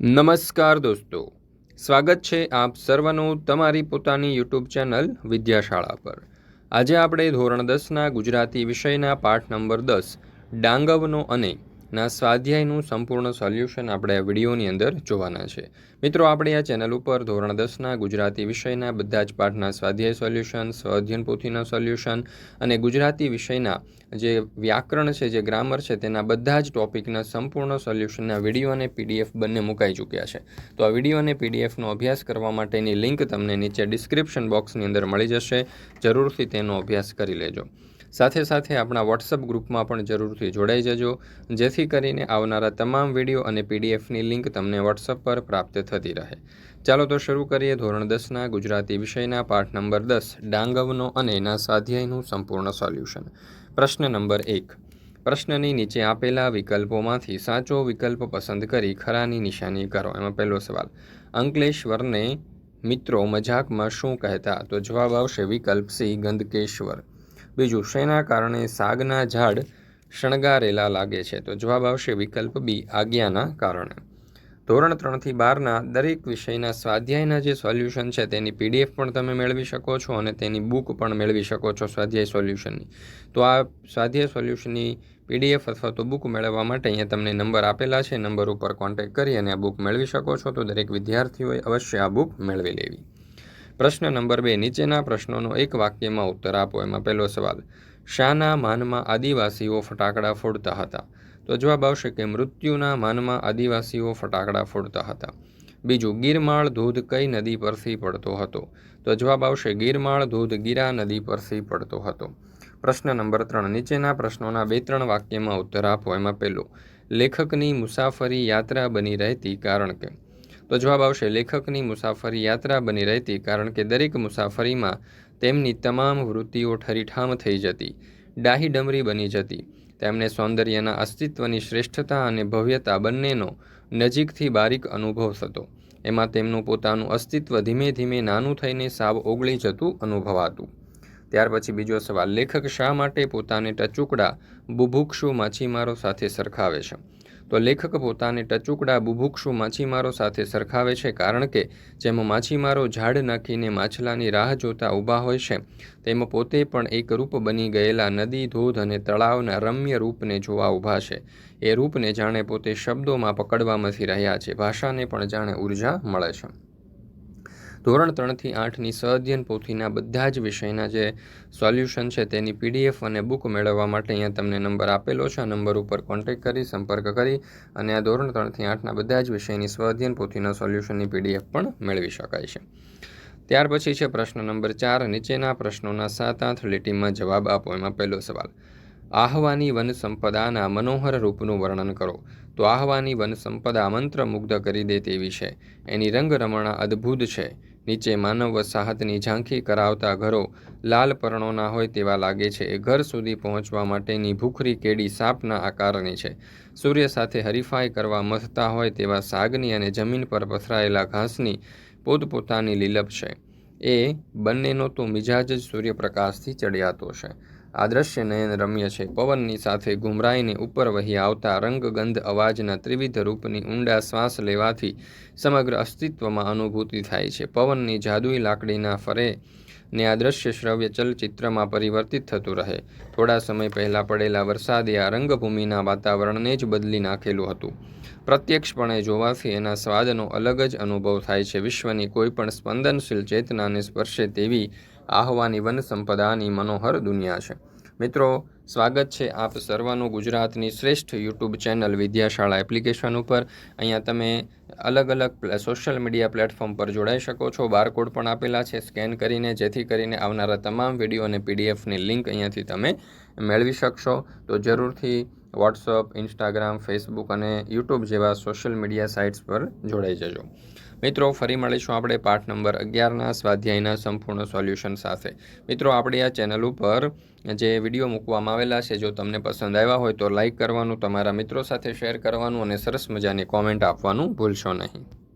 નમસ્કાર દોસ્તો. સ્વાગત છે આપ સર્વનું તમારી પોતાની યુટ્યુબ ચેનલ વિદ્યાશાળા પર. આજે આપણે ધોરણ દસના ગુજરાતી વિષયના પાઠ નંબર દસ, ડાંગવનો અને ના, સ્વાધ્યાયનું સંપૂર્ણ સોલ્યુશન આપણે આ વિડીયોની અંદર જોવાના છે. મિત્રો, આપણે આ ચેનલ ઉપર ધોરણ દસના ગુજરાતી વિષયના બધા જ પાઠના સ્વાધ્યાય સોલ્યુશન સ્વઅધ્યયન પોથીના સોલ્યુશન અને ગુજરાતી વિષયના જે વ્યાકરણ છે, જે ગ્રામર છે, તેના બધા જ ટોપિકના સંપૂર્ણ સોલ્યુશનના વીડિયો અને પીડીએફ બંને મુકાઈ ચૂક્યા છે. તો આ વીડિયો અને પીડીએફનો અભ્યાસ કરવા માટેની લિંક તમને નીચે ડિસ્ક્રિપ્શન બોક્સની અંદર મળી જશે. જરૂરથી તેનો અભ્યાસ કરી લેજો. સાથે સાથે આપણા વોટ્સઅપ ગ્રુપમાં પણ જરૂરથી જોડાઈ જજો. જેથી કરીને આવનારા તમામ વીડિયો અને પીડીએફની લિંક તમને વોટ્સઅપ પર પ્રાપ્ત થતી રહે. ચાલો તો શરૂ કરીએ ધોરણ દસના ગુજરાતી વિષયના પાઠ નંબર દસ, ડાંગવનો અને એના સ્વાધ્યાયનું સંપૂર્ણ સોલ્યુશન. પ્રશ્ન નંબર એક. પ્રશ્નની નીચે આપેલા વિકલ્પોમાંથી સાચો વિકલ્પ પસંદ કરી ખરાની નિશાની કરો. એમાં પહેલો સવાલ, અંકલેશ્વરને મિત્રો મજાકમાં શું કહેતા? તો જવાબ આવશે વિકલ્પ સી, ગંદકેશ્વર. બીજું, શેના કારણે સાગના ઝાડ શણગારેલા લાગે છે? તો જવાબ આવશે વિકલ્પ બી, આજ્ઞાના કારણે. ધોરણ ત્રણથી બારના દરેક વિષયના સ્વાધ્યાયના જે સોલ્યુશન છે, તેની પીડીએફ પણ તમે મેળવી શકો છો અને તેની બુક પણ મેળવી શકો છો સ્વાધ્યાય સોલ્યુશનની. તો આ સ્વાધ્યાય સોલ્યુશનની પીડીએફ અથવા તો બુક મેળવવા માટે અહીંયા તમને નંબર આપેલા છે. નંબર ઉપર કોન્ટેક્ટ કરી અને આ બુક મેળવી શકો છો. તો દરેક વિદ્યાર્થીઓએ અવશ્ય આ બુક મેળવી લેવી. પ્રશ્ન નંબર બે, નીચેના પ્રશ્નોનો એક વાક્યમાં ઉત્તર આપો. એમાં પહેલો સવાલ, શાના માનમાં આદિવાસીઓ ફટાકડા ફોડતા હતા? તો જવાબ આવશે કે મૃત્યુના માનમાં આદિવાસીઓ ફટાકડા ફોડતા હતા. બીજું, ગીરમાળ ધોધ કઈ નદી પરથી પડતો હતો? તો જવાબ આવશે, ગીરમાળ ધોધ ગીરા નદી પરથી પડતો હતો. પ્રશ્ન નંબર ત્રણ, નીચેના પ્રશ્નોના બે ત્રણ વાક્યમાં ઉત્તર આપો. એમાં પહેલો, લેખકની મુસાફરી યાત્રા બની રહેતી કારણ કે? તો જવાબ આવશે, લેખકની મુસાફરી યાત્રા બની રહેતી, કારણ કે દરેક મુસાફરીમાં તેમની તમામ વૃત્તિઓ ઠરીઠામ થઈ જતી, ડાહી ડમરી બની જતી. તેમને સૌંદર્યના અસ્તિત્વની શ્રેષ્ઠતા અને ભવ્યતા બંનેનો નજીકથી બારીક અનુભવ થતો. એમાં તેમનું પોતાનું અસ્તિત્વ ધીમે ધીમે નાનું થઈને સાવ ઓગળી જતું અનુભવાતું. ત્યાર પછી બીજો સવાલ, લેખક શા માટે પોતાને ટચુકડા બુભુક્ષુ માછીમારો સાથે સરખાવે છે? તો લેખક પોતાને ટચુકડા બુભુક્ષુ માછીમારો સાથે સરખાવે છે કારણ કે જેમ માછીમારો ઝાડ નાખીને માછલાની રાહ જોતા ઊભા હોય છે, તેમ પોતે પણ એક રૂપ બની ગયેલા નદી, ધોધ અને તળાવના રમ્ય રૂપને જોવા ઊભા છે. એ રૂપને જાણે પોતે શબ્દોમાં પકડવામાંથી રહ્યા છે, ભાષાને પણ જાણે ઊર્જા મળે છે. ધોરણ ત્રણથી આઠની સઅધ્યયન પોથીના બધા જ વિષયના જે સોલ્યુશન છે તેની પીડીએફ અને બુક મેળવવા માટે અહીંયા તમને નંબર આપેલો છે. આ નંબર ઉપર કોન્ટેક્ટ કરી, સંપર્ક કરી અને આ ધોરણ ત્રણથી આઠના બધા જ વિષયની સ્વઅધ્યયન પોથીના સોલ્યુશનની પીડીએફ પણ મેળવી શકાય છે. ત્યાર પછી છે પ્રશ્ન નંબર ચાર. નીચેના પ્રશ્નોના સાત આઠ લીટીમાં જવાબ આપો. એમાં પહેલો સવાલ, આહવાની વન સંપદાના મનોહર રૂપનું વર્ણન કરો. તો આહવાની વન સંપદા મંત્રમુગ્ધ કરી દે તેવી છે. એની રંગરમણા અદ્ભુત છે. નીચે માનવ વસાહતની ઝાંખી કરાવતા ઘરો લાલ પરણોના હોય તેવા લાગે છે. એ ઘર સુધી પહોંચવા માટેની ભૂખરી કેડી સાપના આકારની છે. સૂર્ય સાથે હરીફાઈ કરવા મથતા હોય તેવા સાગની અને જમીન પર પથરાયેલા ઘાસની પોતપોતાની લીલપ છે. એ બંનેનો તો મિજાજ જ સૂર્યપ્રકાશથી ચડિયાતો છે. આ દ્રશ્ય નયન રમ્ય છે. પવનની સાથે ગુમરાઈને ઉપર વહી આવતા રંગગંધ અવાજના ત્રિવિધ રૂપની ઊંડા શ્વાસ લેવાથી સમગ્ર અસ્તિત્વમાં અનુભૂતિ થાય છે. પવનની જાદુઈ લાકડીના ફરે ને આ દ્રશ્ય શ્રવ્ય ચલચિત્રમાં પરિવર્તિત થતું રહે. થોડા સમય પહેલાં પડેલા વરસાદે આ રંગભૂમિના વાતાવરણને જ બદલી નાખેલું હતું. પ્રત્યક્ષપણે જોવાથી એના સ્વાદનો અલગ જ અનુભવ થાય છે. વિશ્વની કોઈપણ સ્પંદનશીલ ચેતનાને સ્પર્શે તેવી આહવાની વન સંપદાની મનોહર દુનિયા છે. મિત્રો, સ્વાગત છે આપ સર્વનું ગુજરાતની શ્રેષ્ઠ યુટ્યુબ ચેનલ વિદ્યાશાળા એપ્લિકેશન ઉપર. અહીંયા તમે અલગ અલગ સોશિયલ મીડિયા પ્લેટફોર્મ પર જોડાઈ શકો છો. બારકોડ પણ આપેલા છે. સ્કેન કરીને, જેથી કરીને આવનારા તમામ વીડિયો અને પીડીએફની લિંક અહીંયાથી તમે મેળવી શકશો. તો જરૂરથી વોટ્સઅપ, ઇન્સ્ટાગ્રામ, ફેસબુક અને યુટ્યુબ જેવા સોશિયલ મીડિયા સાઇટ્સ પર જોડાઈ જજો. મિત્રો, ફરી મળીશું આપણે પાઠ નંબર અગિયારના સ્વાધ્યાયના સંપૂર્ણ સોલ્યુશન સાથે. મિત્રો, આપણી આ ચેનલ ઉપર જે વીડિયો મૂકવામાં આવેલા છે, જો તમને પસંદ આવ્યા હોય તો લાઇક કરવાનું, તમારા મિત્રો સાથે શેર કરવાનું અને સરસ મજાની કોમેન્ટ આપવાનું ભૂલશો નહીં.